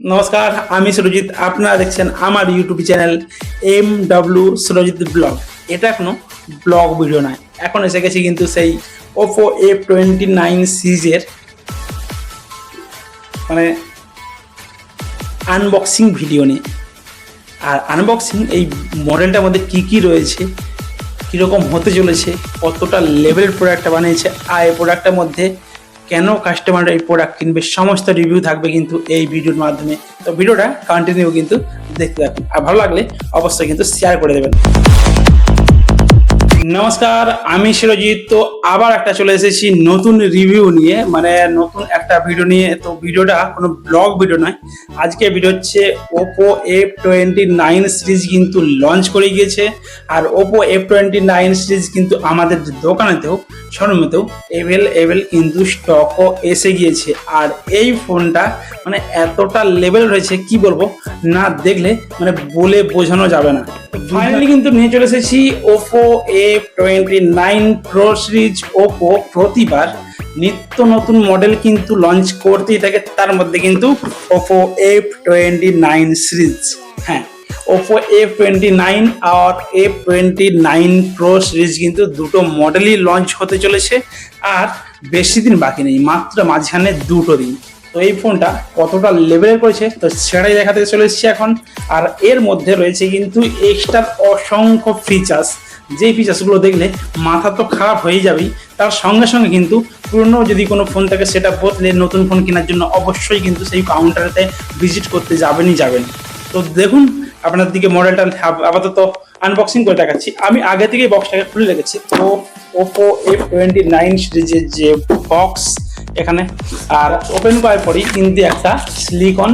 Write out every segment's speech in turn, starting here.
নমস্কার, আমি সুরজিৎ। আপনারা দেখছেন আমার YouTube channel M W Surajit blog এটা কোনো ব্লগ ভিডিও নয়। এখন এসে গেছি কিন্তু সেই ওপো এফ টোয়েন্টি নাইন সিরিজের মানে আনবক্সিং ভিডিও নিয়ে। আর আনবক্সিং এই মডেলটার মধ্যে কী কী রয়েছে, কীরকম হতে চলেছে, কতটা লেভেলের প্রোডাক্টটা বানিয়েছে, আর এই প্রোডাক্টটার মধ্যে কেন কাস্টমার এই প্রোডাক্ট কিনবে, সমস্ত রিভিউ থাকবে কিন্তু এই ভিডিওর মাধ্যমে। তো ভিডিওটা কন্টিনিউ কিন্তু দেখতে থাকুন। আর ভালো লাগলে অবশ্যই কিন্তু শেয়ার করে দেবেন। নমস্কার, আমি শিরজিৎ। তো আবার একটা চলে এসেছি নতুন রিভিউ নিয়ে। মানে নতুন একটা ভিডিও নিয়ে। তো ভিডিওটা কোনো ব্লগ ভিডিও নয়। আজকে ভিডিও হচ্ছে Oppo F twenty nine series কিন্তু লঞ্চ করে গিয়েছে। আর Oppo F twenty nine series কিন্তু আমাদের দোকানেতেও, শোরুমেতেও এভেল এভেল কিন্তু স্টকও এসে গিয়েছে। আর এই ফোনটা মানে এতটা লেভেল রয়েছে, কি বলব? না দেখলে মানে বলে বোঝানো যাবে না। ফাইনালি কিন্তু নিয়ে চলে এসেছি Oppo F twenty pro series Oppo প্রতিবার নিত্য নতুন মডেল কিন্তু লঞ্চ করতেই থাকে, তার মধ্যে কিন্তু Oppo F twenty nine series হ্যাঁ ওপো এফ টোয়েন্টি নাইন আর F twenty nine pro series কিন্তু দুটো মডেলই লঞ্চ হতে চলেছে, আর বেশি দিন বাকি নেই, মাত্র মাঝখানে দুটো দিন। তো এই ফোনটা কতটা লেভেলের করেছে, তো সেটাই দেখাতে চলে এসেছি এখন। আর এর মধ্যে রয়েছে কিন্তু এক্সট্রা অসংখ্য ফিচার্স যে ফিচার্সগুলো দেখলে মাথা তো খারাপ হয়ে যাবেই তার সঙ্গে সঙ্গে কিন্তু পুরনো যদি কোনো ফোন থাকে সেটা বদলে নতুন ফোন কেনার জন্য অবশ্যই কিন্তু সেই কাউন্টারেতে ভিজিট করতে যাবেনই যাবেন। তো দেখুন, আপনার দিকে মডেলটা আপাতত আনবক্সিং করে দেখাচ্ছি। আমি আগে থেকেই বক্সটাকে খুলে রেখেছি। তো ওপো এফ টোয়েন্টি নাইন সিরিজের যে বক্স এখানে, আর ওপেন করার পরই কিন্তু একটা সিলিকন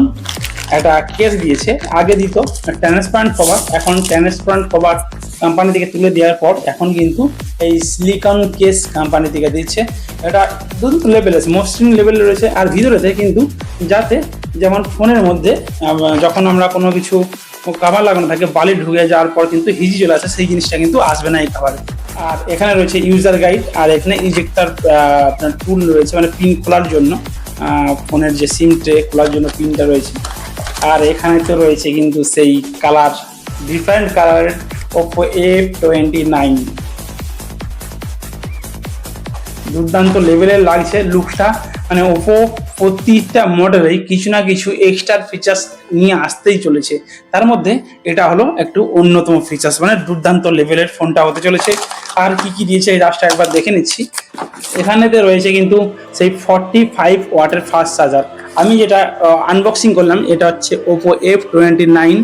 একটা কেস দিয়েছে। আগে দিত ট্রান্সপারেন্ট কভার এখন ট্রান্সপারেন্ট কভার কোম্পানি থেকে তুলে দেওয়ার পর এখন কিন্তু এই সিলিকন কেস কোম্পানি থেকে দিচ্ছে। এটা দুটো লেভেল আছে মসৃণ লেভেল রয়েছে আর ভিতরেতে কিন্তু যাতে যেমন ফোনের মধ্যে যখন আমরা কোনো কিছু কাভার লাগানো থাকে, বালি ঢুকে যাওয়ার পর কিন্তু হিজি চলে আসে, সেই জিনিসটা কিন্তু আসবে না এই কাভারে আর এখানে রয়েছে ইউজার গাইড আর এখানে ইজেক্টার আপনার টুল রয়েছে মানে পিন খোলার জন্য ফোনের যে সিম ট্রে খোলার জন্য পিনটা রয়েছে। আর এখানে তো রয়েছে কিন্তু সেই কালার ডিফারেন্ট কালারের ওপো এ টোয়েন্টি নাইন দুর্দান্ত লেভেলের লাগছে লুকটা মানে ওপো প্রতিটা মডেলেই কিছু না কিছু এক্সট্রা ফিচার্স নিয়ে আসতেই চলেছে। তার মধ্যে এটা হলো একটু অন্যতম ফিচার্স মানে দুর্দান্ত লেভেলের ফোনটা হতে চলেছে। আর কি কি দিয়েছে এই রাস্তা একবার দেখে নিচ্ছি। এখানেতে রয়েছে কিন্তু সেই ফর্টি ফাইভ ওয়াটের ফাস্ট চার্জার আমি যেটা আনবক্সিং করলাম, এটা হচ্ছে ওপো এফ টোয়েন্টি নাইন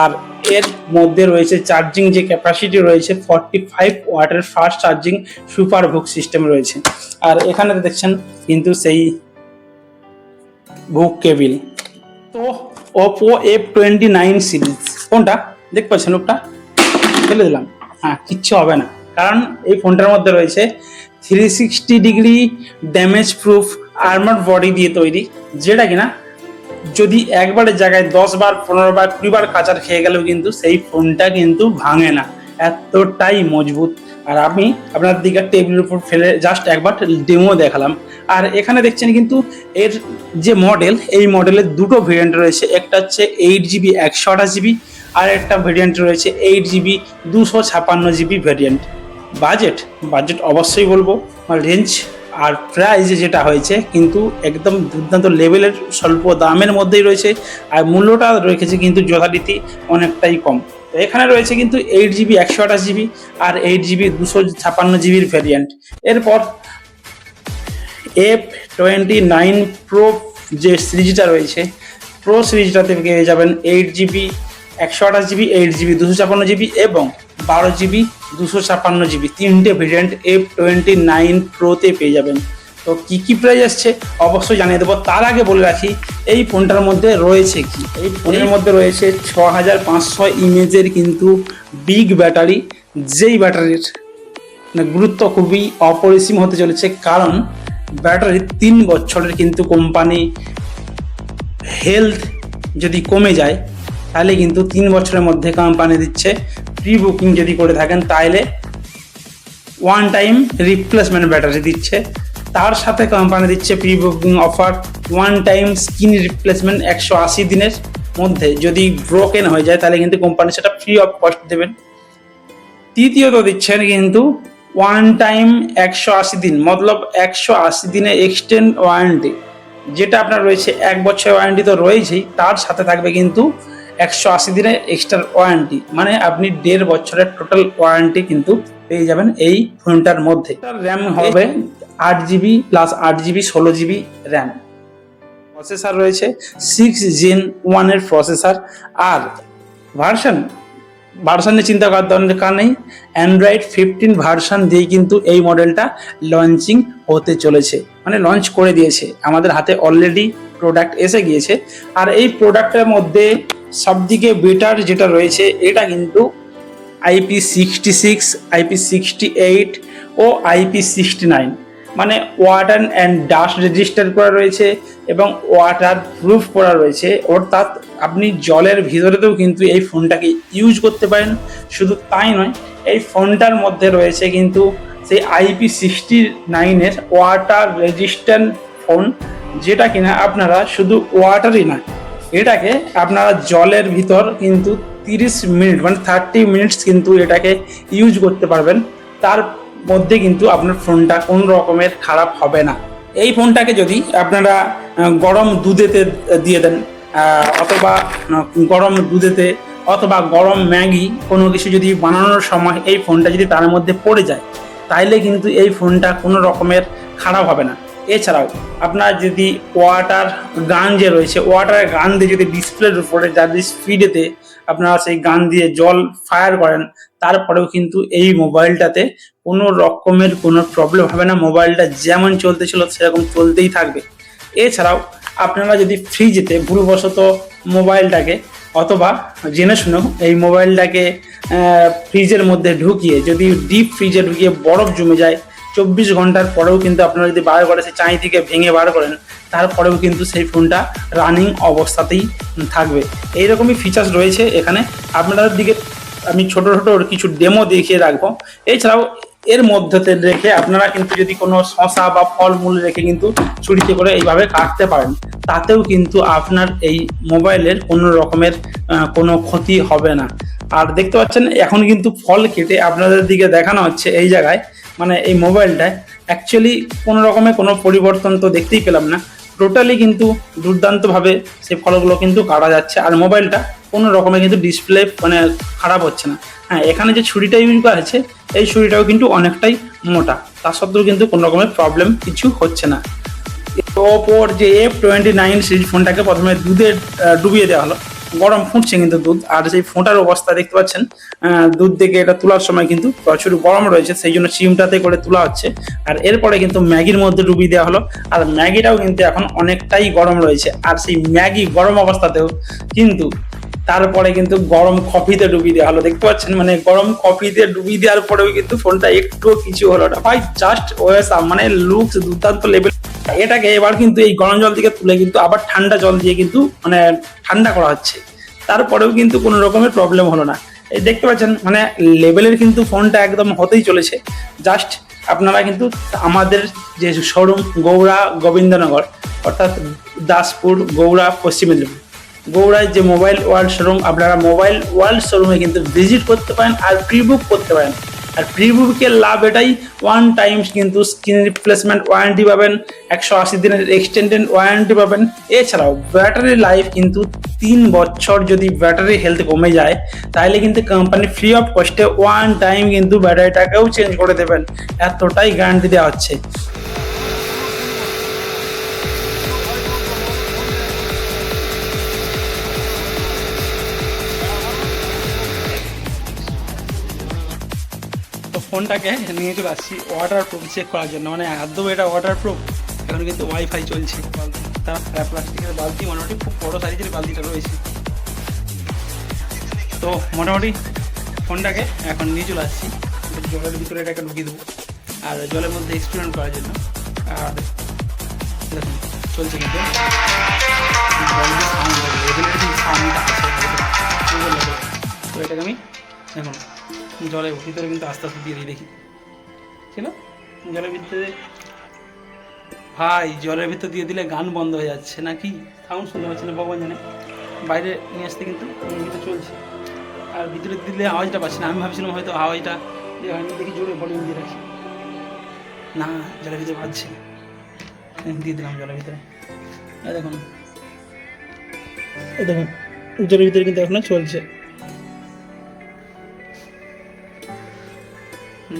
আর এর মধ্যে রয়েছে চার্জিং যে ক্যাপাসিটি রয়েছে ফর্টি ফাইভ ওয়াটের ফাস্ট চার্জিং সুপার বুক সিস্টেম রয়েছে। আর এখানে দেখছেন কিন্তু সেই বুক কেবিল তো Oppo F twenty nine series কোনটা দেখতে পাচ্ছেন লোকটা? ফেলে দিলাম। হ্যাঁ কিচ্ছু হবে না। কারণ এই ফোনটার মধ্যে রয়েছে three sixty degree damage proof armour body দিয়ে তৈরি। যেটা কিনা, যদি একবারের জায়গায় দশ বার পনেরো বার কুড়ি বার কাচার খেয়ে গেলেও কিন্তু সেই ফোনটা কিন্তু ভাঙে না। এতটাই মজবুত। আর আমি আপনার দিকে টেবিলের উপর ফেলে জাস্ট একবার ডেমো দেখালাম। আর এখানে দেখছেন কিন্তু এর যে মডেল এই মডেলের দুটো ভেরিয়েন্ট রয়েছে। একটা হচ্ছে এইট জিবি একশো আঠাশ জিবি আর একটা ভেরিয়েন্ট রয়েছে এইট জিবি দুশো ছাপান্ন জিবি ভেরিয়েন্ট বাজেট বাজেট অবশ্যই বলব। রেঞ্জ আর প্রাইস যেটা হয়েছে, কিন্তু একদম দুর্দান্ত লেভেলের স্বল্প দামের মধ্যেই রয়েছে আর মূল্যটা রেখেছে কিন্তু যথারীতি অনেকটাই কম। তো এখানে রয়েছে কিন্তু এইট জিবি একশো আঠাশ জিবি আর এইট জিবি দুশো ছাপান্ন জিবির ভ্যারিয়েন্ট এরপর এফ টোয়েন্টি নাইন প্রো যে সিরিজটা রয়েছে প্রো সিরিজটাতে পেয়ে যাবেন এইট জিবি একশো আঠাশ জিবি এইট জিবি দুশো ছাপান্ন জিবি এবং বারো জিবি, দুশো ছাপান্ন জিবি, তিনটে ভেরিয়েন্ট এফ টোয়েন্টি নাইন প্রোতে পেয়ে যাবেন। তো কী কী প্রাইস আসছে অবশ্যই জানিয়ে দেবো। তার আগে বলে রাখি, এই ফোনটার মধ্যে রয়েছে কি? এই ফোনের মধ্যে রয়েছে ছ হাজার পাঁচশো ইমেজের কিন্তু বিগ ব্যাটারি যেই ব্যাটারির মানে গুরুত্ব খুবই অপরিসীম হতে চলেছে। কারণ ব্যাটারি তিন বছরের কিন্তু কোম্পানি হেলথ যদি কমে যায়, তাহলে কিন্তু তিন বছরের মধ্যে কোম্পানি দিচ্ছে। প্রি বুকিং যদি করে থাকেন তাহলে ওয়ান টাইম রিপ্লেসমেন্ট ব্যাটারি দিচ্ছে। তার সাথে কোম্পানি দিচ্ছে pre booking offer one time screen replacement একশো আশি দিনের মধ্যে। যদি ব্রোকেন হয়ে যায়, তাহলে কিন্তু কোম্পানি সেটা ফ্রি অফ কস্ট দেবেন। তৃতীয়ত দিচ্ছেন কিন্তু ওয়ান টাইম একশো আশি দিন, মতলব একশো আশি দিনে এক্সটেন্ড ওয়ারেন্টি যেটা আপনার রয়েছে, এক বছর ওয়ারেন্টি তো রয়েছেই, তার সাথে থাকবে কিন্তু একশো আশি দিনের এক্সট্রা ওয়ারেন্টি মানে আপনি দেড় বছরের টোটাল ওয়ারেন্টি কিন্তু পেয়ে যাবেন এই ফোনটার মধ্যে। র্যাম হবে আট জিবি প্লাস আট জিবি ষোলো জিবি র্যাম প্রসেসার রয়েছে সিক্স জেন ওয়ানের প্রসেসার আর ভার্সন ভার্সন নিয়ে চিন্তা করার দরকার নেই অ্যান্ড্রয়েড ফিফটিন ভার্সন দিয়ে কিন্তু এই মডেলটা লঞ্চিং হতে চলেছে মানে লঞ্চ করে দিয়েছে। আমাদের হাতে অলরেডি প্রোডাক্ট এসে গিয়েছে আর এই প্রোডাক্টের মধ্যে সবদিকে বেটার যেটা রয়েছে, এটা কিন্তু IP sixty six IP sixty eight ও আইপি সিক্সটি নাইন মানে ওয়াটার অ্যান্ড ডাস্ট রেজিস্টার করা রয়েছে এবং ওয়াটার প্রুফ করা রয়েছে। অর্থাৎ আপনি জলের ভিতরেতেও কিন্তু এই ফোনটাকে ইউজ করতে পারেন। শুধু তাই নয়, এই ফোনটার মধ্যে রয়েছে কিন্তু সেই আইপি সিক্সটি নাইনের ওয়াটার রেজিস্ট্যান্ট ফোন যেটা কিনা আপনারা শুধু ওয়াটারই নয় এটাকে আপনারা জলের ভিতর কিন্তু তিরিশ মিনিট মানে থার্টি মিনিটস কিন্তু এটাকে ইউজ করতে পারবেন। তার মধ্যে কিন্তু আপনার ফোনটা কোনো রকমের খারাপ হবে না। এই ফোনটাকে যদি আপনারা গরম দুধেতে দিয়ে দেন অথবা গরম দুধেতে অথবা গরম ম্যাগি কোনো কিছু যদি বানানোর সময় এই ফোনটা যদি তার মধ্যে পড়ে যায়, তাইলে কিন্তু এই ফোনটা কোনো রকমের খারাপ হবে না। এছাড়াও আপনার যদি ওয়াটার গান যে রয়েছে ওয়াটারের গান দিয়ে যদি ডিসপ্লের উপরে যাদের স্পিডেতে আপনারা সেই গান দিয়ে জল ফায়ার করেন, তারপরেও কিন্তু এই মোবাইলটাতে কোনো রকমের কোনো প্রবলেম হবে না। মোবাইলটা যেমন চলতেছিল, সেরকম চলতেই থাকবে। এছাড়াও আপনারা যদি ফ্রিজেতে ভুলবশত মোবাইলটাকে অথবা জেনে শুনেও এই মোবাইলটাকে ফ্রিজের মধ্যে ঢুকিয়ে যদি ডিপ ফ্রিজে ঢুকিয়ে বরফ জমে যায় চব্বিশ ঘণ্টার পরেও কিন্তু আপনারা যদি বার করে সেই চাঁই থেকে ভেঙে বার করেন, তারপরেও কিন্তু সেই ফোনটা রানিং অবস্থাতেই থাকবে। এইরকমই ফিচার্স রয়েছে এখানে। আপনাদের দিকে আমি ছোট ছোট কিছু ডেমো দেখিয়ে রাখব। এছাড়াও এর মধ্যে রেখে আপনারা কিন্তু যদি কোনো শশা বা ফলমূল রেখে কিন্তু ছুরিতে করে এইভাবে কাটতে পারেন, তাতেও কিন্তু আপনার এই মোবাইলের কোনো রকমের কোনো ক্ষতি হবে না। আর দেখতে পাচ্ছেন, এখন কিন্তু ফল কেটে আপনাদের দিকে দেখানো হচ্ছে এই জায়গায়। মানে এই মোবাইলটায় অ্যাকচুয়ালি কোনো রকমের কোনো পরিবর্তন তো দেখতেই পেলাম না। টোটালি কিন্তু দুর্দান্তভাবে সেই ফলগুলো কিন্তু কাটা যাচ্ছে। আর মোবাইলটা কোনো রকমে কিন্তু ডিসপ্লে মানে খারাপ হচ্ছে না। হ্যাঁ এখানে যে ছুরিটা ইউজ করা আছে, এই ছুরিটাও কিন্তু অনেকটাই মোটা। তা সত্ত্বেও কিন্তু কোনো রকমের প্রবলেম কিছু হচ্ছে না। ওপোর যে এফ টোয়েন্টি নাইন সিরিজ ফোনটাকে প্রথমে দুধে ডুবিয়ে দেওয়া হলো। গরম ফুটছে কিন্তু দুধ। আর সেই ফোঁটার অবস্থা দেখতে পাচ্ছেন দুধ থেকে এটা তোলার সময় কিন্তু প্রচুর গরম রয়েছে, সেই জন্য চিমটাতে করে তোলা হচ্ছে। আর এরপরে কিন্তু ম্যাগির মধ্যে ডুবিয়ে দেওয়া হলো। আর ম্যাগিটাও কিন্তু এখন অনেকটাই গরম রয়েছে। আর সেই ম্যাগি গরম অবস্থাতেও কিন্তু তারপরে কিন্তু গরম কফিতে ডুবিয়ে দেওয়া হলো। দেখতে পাচ্ছেন মানে গরম কফিতে ডুবিয়ে দেওয়ার পরেও কিন্তু ফোনটা একটুও কিছু হলো না। ভাই জাস্ট ওয়েস মানে লুকস দুর্দান্ত লেভেল এটাকে এবার কিন্তু এই গরম জল থেকে তুলে কিন্তু আবার ঠান্ডা জল দিয়ে কিন্তু মানে ঠান্ডা করা হচ্ছে। তারপরেও কিন্তু কোনো রকমের প্রবলেম হলো না। এই দেখতে পাচ্ছেন মানে লেভেলের কিন্তু ফোনটা একদম হতেই চলেছে। জাস্ট আপনারা কিন্তু আমাদের যে শোরুম গৌড়া গোবিন্দনগর, অর্থাৎ দাসপুর গৌড়া পশ্চিম মেদিনীপুর, গৌড়ায় যে মোবাইল ওয়ার্ল্ড শোরুম আপনারা মোবাইল ওয়ার্ল্ড শোরুমে কিন্তু ভিজিট করতে পারেন আর প্রি বুক করতে পারেন। আর প্রি বুকের লাভ এটাই ওয়ান টাইমস কিন্তু স্ক্রিন রিপ্লেসমেন্ট ওয়ারেন্টি পাবেন, একশো আশি দিনের এক্সটেন্ডেড ওয়ারেন্টি পাবেন। এছাড়াও ব্যাটারি লাইফ কিন্তু তিন বছর যদি ব্যাটারি হেলথ কমে যায়, তাহলে কিন্তু কোম্পানি ফ্রি অফ কস্টে ওয়ান টাইম কিন্তু ব্যাটারিটাকেও চেঞ্জ করে দেবেন। এতটাই গ্যারান্টি দেওয়া হচ্ছে। ফোনটাকে নিয়ে চলে আসছি ওয়াটার প্রুফ চেক করার জন্য। মানে আদৌ এটা ওয়াটার প্রুফ এখন কিন্তু ওয়াইফাই চলছে। তার প্লাস্টিকের বালতি, মোটামুটি খুব বড় সাইজের বালতিটা রয়েছে। তো মোটামুটি ফোনটাকে এখন নিয়ে চলে আসছি। জলের ভিতরে এটাকে ঢুকিয়ে দেবো। আর জলের মধ্যে এক্সপেরিমেন্ট করার জন্য। আর চলছে কিন্তু। তো এটাকে আমি, দেখুন জলের ভিতরে কিন্তু আস্তে আস্তে দিয়ে দিই, দেখি। ছিল জলের ভিতরে ভাই, জলের ভিতর দিয়ে দিলে গান বন্ধ হয়ে যাচ্ছে নাকি? সাউন্ড শুনতে পাচ্ছি না, ভগবান জানে। বাইরে নিয়ে আসতে কিন্তু চলছে। আর ভিতরে দিলে আওয়াজটা পাচ্ছি না। আমি ভাবছিলাম হয়তো আওয়াজটা ইয়ে হয়নি, দেখি জোরে ভলিউম দিয়ে রাখি। না, জলের ভিতরে বাজছে এই দিয়ে দিলাম জলের ভিতরে। দেখুন। দেখুন, জলের ভিতরে কিন্তু এখনও চলছে।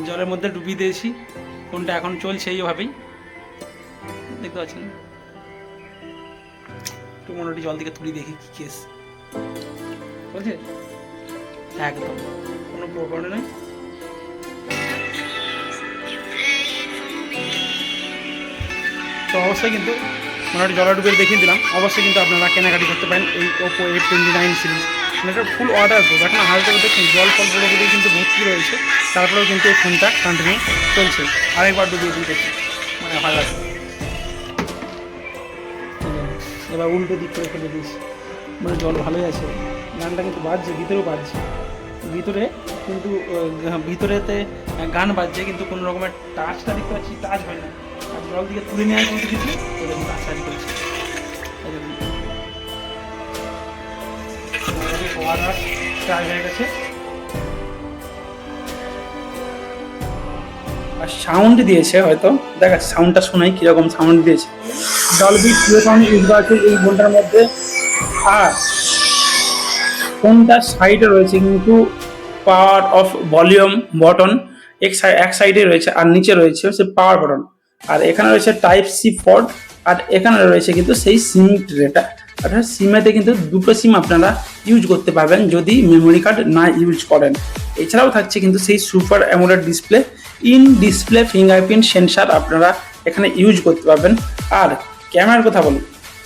জলের মধ্যে ডুবিয়ে দিয়েছি। ফোনটা এখন চলছে এইভাবেই। দেখতে পাচ্ছেন? একটু মোটামুটি জল থেকে তুলি, দেখি কি কেস বলছে? একদম। কোনো প্রবলেম নেই। তো অবশ্যই কিন্তু মোটামুটি জলা ডুবে দেখিয়ে দিলাম। অবশ্যই কিন্তু আপনারা কেনাকাটি করতে পারেন এই Oppo eight twenty nine series মানে এটা ফুল অর্ডার করব এখন হালকা দেখুন, জল ফল পুরোপুরি কিন্তু ভর্তি রয়েছে। তারপরেও কিন্তু এই ফোনটা কন্টিনিউ চলছে। আরেকবার ডুবিয়ে দিয়ে দেখি। মানে ভালো এবার উল্টো দিক করে ফেলে দিয়েছি মানে জল ভালোই আছে। গানটা কিন্তু বাজছে, ভিতরেও বাজছে। ভিতরে কিন্তু ভিতরেতে গান বাজছে, কিন্তু কোনো রকমের টাচটা দেখতে পাচ্ছি টাচ হয় না। জল দিকে তুলে নেওয়ার মতো কিছু টাচ করছে। আর সাউন্ড দিয়েছে হয়তো। দেখা সাউন্ডটা শোনাই কীরকম সাউন্ড দিয়েছে। ডলবি সাউন্ড ইউজ আছে এই ফোনটার মধ্যে। আর ফোনটার সাইডে রয়েছে কিন্তু পাওয়ার অফ ভলিউম বটন এক সাইড এক সাইডে রয়েছে আর নিচে রয়েছে হচ্ছে পাওয়ার বটন আর এখানে রয়েছে টাইপ সি ফোর্ড আর এখানে রয়েছে কিন্তু সেই সিম ট্রেটা অর্থাৎ সিমেতে কিন্তু দুটো সিম আপনারা ইউজ করতে পারবেন যদি মেমোরি কার্ড না ইউজ করেন। এছাড়াও থাকছে কিন্তু সেই super AMOLED display in display fingerprint sensor আপনারা এখানে ইউজ করতে পারবেন। আর ক্যামেরার কথা বলি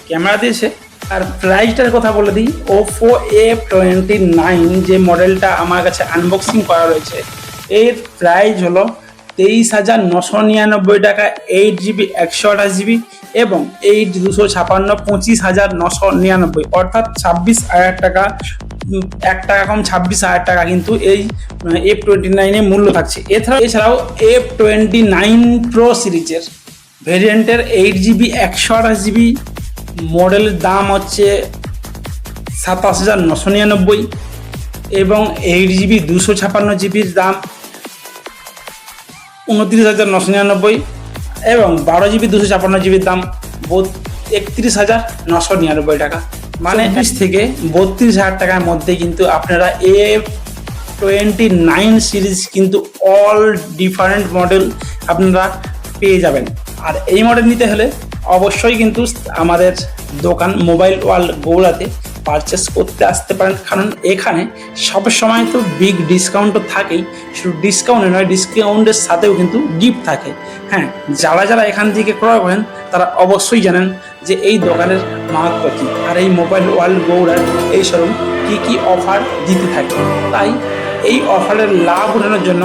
ক্যামেরা দিয়েছে আর প্রাইসটার কথা বলে দিই ওপো এ টোয়েন্টি নাইন যে মডেলটা আমার কাছে আনবক্সিং করা রয়েছে, এর প্রাইস হলো তেইশ হাজার নশো নিরানব্বই টাকা এইট জিবি একশো আঠাশ জিবি এবং এইট দুশো ছাপান্ন, পঁচিশ হাজার নশো নিরানব্বই। অর্থাৎ ছাব্বিশ হাজার টাকা, এক টাকা কম ছাব্বিশ হাজার টাকা কিন্তু এই এফ টোয়েন্টি নাইনের মূল্য থাকছে। এছাড়াও এছাড়াও এফ টোয়েন্টি নাইন প্রো সিরিজের ভেরিয়েন্টের এইট জিবি একশো আঠাশ জিবি মডেলের দাম হচ্ছে সাতাশ হাজার নশো নিরানব্বই এবং এইট জিবি দুশো ছাপান্ন জিবির দাম উনত্রিশ হাজার নশো নিরানব্বই এবং বারো জিবি দুশো ছাপান্ন জিবির দাম একত্রিশ হাজার নশো নিরানব্বই টাকা। মানে বিশ থেকে বত্রিশ হাজার টাকার মধ্যে কিন্তু আপনারা এ টোয়েন্টি নাইন সিরিজ কিন্তু অল ডিফারেন্ট মডেল আপনারা পেয়ে যাবেন। আর এই মডেল নিতে হলে অবশ্যই কিন্তু আমাদের দোকান মোবাইল ওয়ার্ল্ড গৌড়াতে পারচেস করতে আসতে পারেন। কারণ এখানে সব সময় তো বিগ ডিসকাউন্ট তো থাকেই। শুধু ডিসকাউন্টে নয় ডিসকাউন্টের সাথেও কিন্তু গিফট থাকে। হ্যাঁ যারা যারা এখান থেকে ক্রয় করেন, তারা অবশ্যই জানেন যে এই দোকানের মাহাত্ম কী। আর এই মোবাইল ওয়ার্ল্ড গৌড়ার এই শোরুম কী কী অফার দিতে থাকে। তাই এই অফারের লাভ উঠানোর জন্য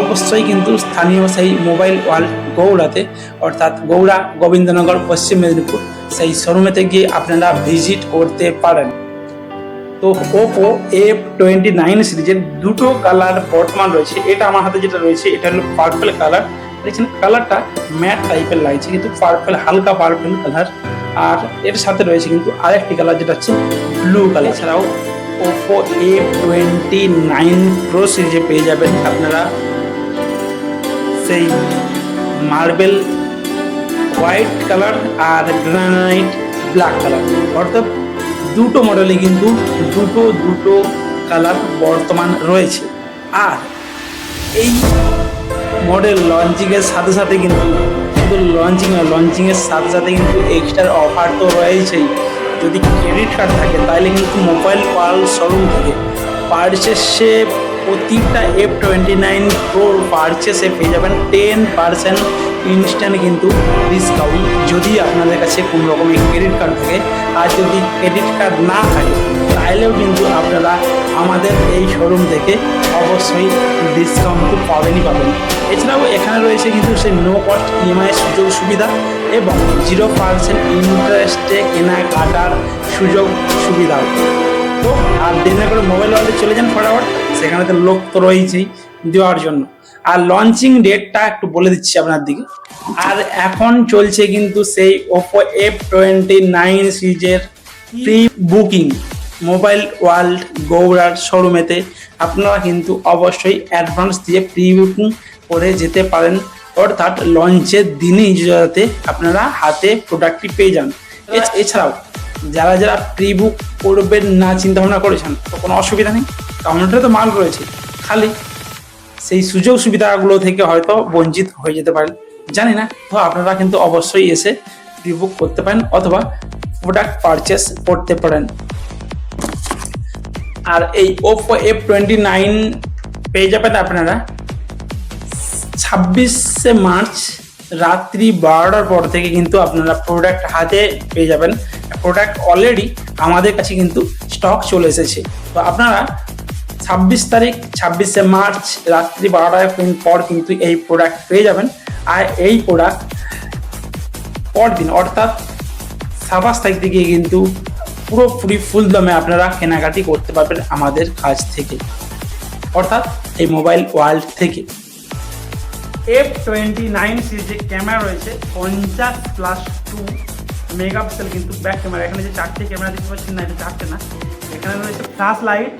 অবশ্যই কিন্তু স্থানীয় সেই মোবাইল ওয়ার্ল্ড গৌড়াতে, অর্থাৎ গৌড়া গোবিন্দনগর পশ্চিম মেদিনীপুর, সেই শোরুমেতে গিয়ে আপনারা ভিজিট করতে পারেন। তো ওপো এফ টোয়েন্টি নাইন সিরিজের দুটো কালার বর্তমান রয়েছে। এটা আমার হাতে যেটা রয়েছে, এটা হলো পার্পেল কালার দেখছেন কালারটা ম্যাট টাইপের লাগছে, কিন্তু পার্পল হালকা পার্পল কালার আর এর সাথে রয়েছে কিন্তু আরেকটি কালার যেটা হচ্ছে ব্লু কালার এছাড়াও Oppo F twenty nine pro সিরিজে পেয়ে যাবেন আপনারা সেই মার্বেল হোয়াইট কালার আর গ্রানাইট ব্ল্যাক কালার অর্থাৎ দুটো মডেলে কিন্তু দুটো দুটো কালার বর্তমান রয়েছে। আর এই মডেল লঞ্চিংয়ের সাথে সাথে কিন্তু কিন্তু লঞ্চিং লঞ্চিংয়ের সাথে সাথে কিন্তু এক্সট্রা অফার তো রয়েছেই। যদি ক্রেডিট কার্ড থাকে, তাহলে কিন্তু মোবাইল পার্ল শোরুম থেকে পারচেসে প্রতিটা এফ টোয়েন্টি নাইন প্রোর পারচেসে পেয়ে যাবেন টেন পার্সেন্ট ইনস্ট্যান্ট কিন্তু ডিসকাউন্ট যদি আপনাদের কাছে কোনো রকমের ক্রেডিট কার্ড থাকে, আর যদি ক্রেডিট কার্ড না থাকে, তাহলেও কিন্তু আপনারা আমাদের এই শোরুম থেকে অবশ্যই ডিসকাউন্ট তো পাবেনই পাবেন। এছাড়াও এখানে রয়েছে কিন্তু সেই নো কস্ট ইএমআই সুযোগ সুবিধা এবং জিরো পার্সেন্ট ইন্টারেস্টে কেনা কাটার সুযোগ সুবিধাও। তো আর দেরি করে মোবাইল ওয়ার্ল্ডে চলে যান ফটাফট। সেখানে তো লোক তো রয়েছেই দেওয়ার জন্য। আর লঞ্চিং ডেটটা একটু বলে দিচ্ছি আপনার দিকে। আর এখন চলছে কিন্তু সেই ওপো এফ টোয়েন্টি নাইন সিরিজের প্রি বুকিং মোবাইল ওয়ার্ল্ড গৌড়ার শোরুমেতে আপনারা কিন্তু অবশ্যই অ্যাডভান্স দিয়ে প্রি বুকিং করে যেতে পারেন। অর্থাৎ লঞ্চের দিনই যাতে আপনারা হাতে প্রোডাক্টটি পেয়ে যান। এছাড়াও যারা যারা প্রি বুক করবেন না চিন্তা ভাবনা করেছেন, তো কোনো অসুবিধা নেই। কাউন্টারে তো মাল রয়েছে, খালি সেই সুযোগ সুবিধাগুলো থেকে হয়তো বঞ্চিত হয়ে যেতে পারেন। জানি না, তো আপনারা কিন্তু অবশ্যই এসে প্রি বুক করতে পারেন অথবা প্রোডাক্ট পারচেস করতে পারেন। আর এই ওপো এফ টোয়েন্টি নাইন পেয়ে যাবেন আপনারা। ছাব্বিশে মার্চ রাত্রি বারোটার পর থেকে কিন্তু আপনারা প্রোডাক্ট হাতে পেয়ে যাবেন। প্রোডাক্ট অলরেডি আমাদের কাছে কিন্তু স্টক চলে এসেছে। তো আপনারা ছাব্বিশ তারিখ, ছাব্বিশে মার্চ রাত্রি বারোটার পর কিন্তু এই প্রোডাক্ট পেয়ে যাবেন। আর এই প্রোডাক্ট পরদিন, অর্থাৎ সাতাশ তারিখ থেকে কিন্তু পুরোপুরি ফুল দামে আপনারা কেনাকাটি করতে পারবেন আমাদের কাছ থেকে। অর্থাৎ এই মোবাইল ওয়ার্ল্ড থেকে। এফ টোয়েন্টি নাইন সিরিজের ক্যামেরা রয়েছে, পঞ্চাশ প্লাস টু মেগাপিক্সেল কিন্তু ব্যাক ক্যামেরা এখানে যে চারটে ক্যামেরা দেখতে পাচ্ছেন না, এটা চারটে না। এখানে রয়েছে ফ্ল্যাশ লাইট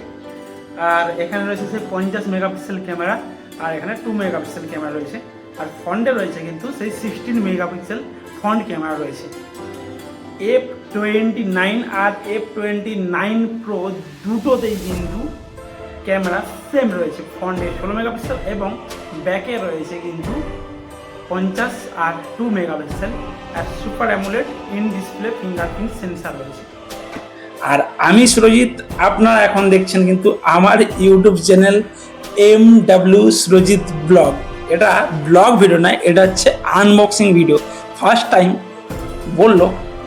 আর এখানে রয়েছে সেই পঞ্চাশ মেগাপিক্সেল ক্যামেরা আর এখানে টু মেগাপিক্সেল ক্যামেরা রয়েছে। আর ফ্রন্টে রয়েছে কিন্তু সেই সিক্সটিন মেগাপিক্সেল ফ্রন্ট ক্যামেরা রয়েছে। এফ টোয়েন্টি নাইন আর এফ টোয়েন্টি নাইন প্রো দুটোতেই কিন্তু ক্যামেরা সেম রয়েছে ফ্রন্টে ষোলো মেগাপিক্সেল এবং ব্যাকে রয়েছে কিন্তু পঞ্চাশ আর two megapixel R super AMOLED in display fingerprint sensor রয়েছে। আর আমি সুরজিৎ, আপনারা এখন দেখছেন কিন্তু আমার YouTube channel M W Surajit blog. এটা ব্লগ ভিডিও নয়, এটা হচ্ছে আনবক্সিং ভিডিও ফার্স্ট টাইম বলল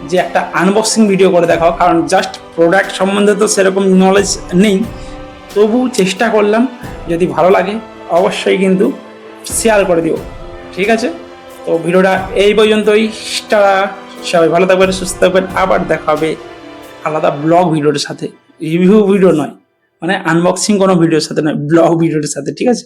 যে একটা আনবক্সিং ভিডিও করে দেখাও, কারণ জাস্ট প্রোডাক্ট সম্বন্ধে তো সেরকম নলেজ নেই। তবু চেষ্টা করলাম, যদি ভালো লাগে অবশ্যই কিন্তু শেয়ার করে দিও। ঠিক আছে? তো ভিডিওটা এই পর্যন্তই। তারা সবাই ভালো থাকবেন, সুস্থ থাকবেন। আবার দেখা হবে আলাদা ব্লগ ভিডিওর সাথে। রিভিউ ভিডিও নয়। মানে আনবক্সিং কোনো ভিডিওর সাথে নয় ব্লগ ভিডিওর সাথে। ঠিক আছে?